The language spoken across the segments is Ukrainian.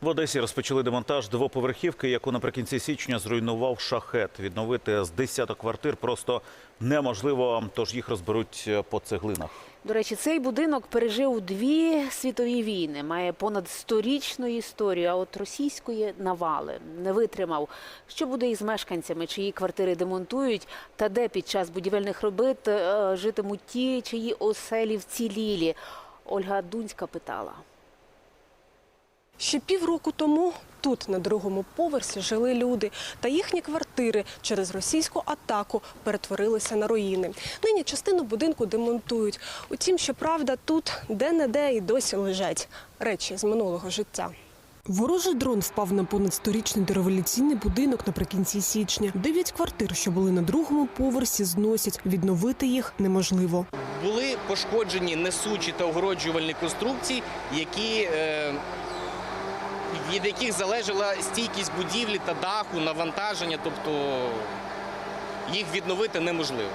В Одесі розпочали демонтаж двоповерхівки, яку наприкінці січня зруйнував шахет. Відновити з десяток квартир просто неможливо, тож їх розберуть по цеглинах. До речі, цей будинок пережив дві світові війни, має понад сторічну історію. А от російської навали не витримав. Що буде із мешканцями, чиї квартири демонтують, та де під час будівельних робіт е, житимуть ті, чиї оселі вцілілі? Ольга Дунська питала. Ще півроку тому тут, на другому поверсі, жили люди, та їхні квартири через російську атаку перетворилися на руїни. Нині частину будинку демонтують. Утім, щоправда, тут де-не-де і досі лежать речі з минулого життя. Ворожий дрон впав на понад сторічний дореволюційний будинок наприкінці січня. Дев'ять квартир, що були на другому поверсі, зносять. Відновити їх неможливо. були пошкоджені несучі та огороджувальні конструкції, які, е, від яких залежала стійкість будівлі та даху, навантаження, тобто їх відновити неможливо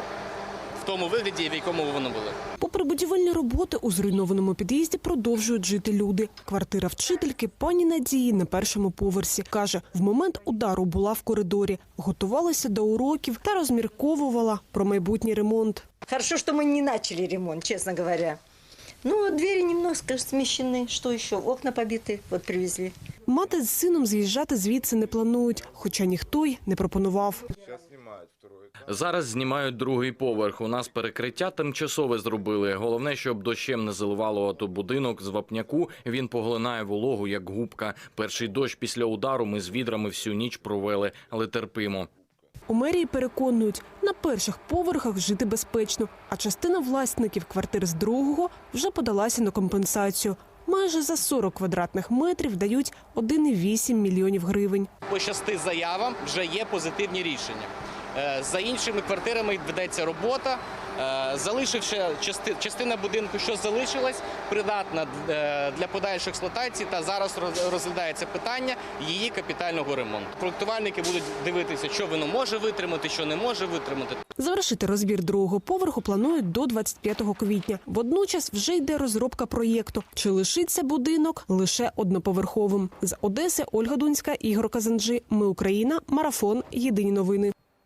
в тому вигляді, в якому вони були. Попри будівельні роботи, у зруйнованому під'їзді продовжують жити люди. Квартира вчительки пані Надії на першому поверсі каже, в момент удару була в коридорі, готувалася до уроків та розмірковувала про майбутній ремонт. Хорошо, что мы не начали ремонт, честно говоря. Ну, двери немножко смещены. Что еще? Окна побиты. Вот привезли. Мати з сином з'їжджати звідси не планують, хоча ніхто й не пропонував. Зараз знімають другий поверх. У нас перекриття тимчасове зробили. Головне, щоб дощем не заливало ото будинок з вапняку. Він поглинає вологу як губка. Перший дощ після удару ми з відрами всю ніч провели, але терпимо. У мерії переконують, на перших поверхах жити безпечно, а частина власників квартир з другого вже подалася на компенсацію. Майже за 40 квадратних метрів дають 1,8 мільйонів гривень. По шести заявам вже є позитивні рішення. Е, За іншими квартирами ведеться робота. Е, Залишивши части- частина будинку, що залишилась, придатна е, для подальшої експлуатації, та зараз роз- розглядається питання її капітального ремонту. Проектувальники будуть дивитися, що воно може витримати, що не може витримати. Завершити розбір другого поверху планують до 25 квітня. Водночас вже йде розробка проєкту. Чи лишиться будинок лише одноповерховим? З Одеси Ольга Дунська, Ігор Казанджи. Ми Україна. Марафон. Єдині новини.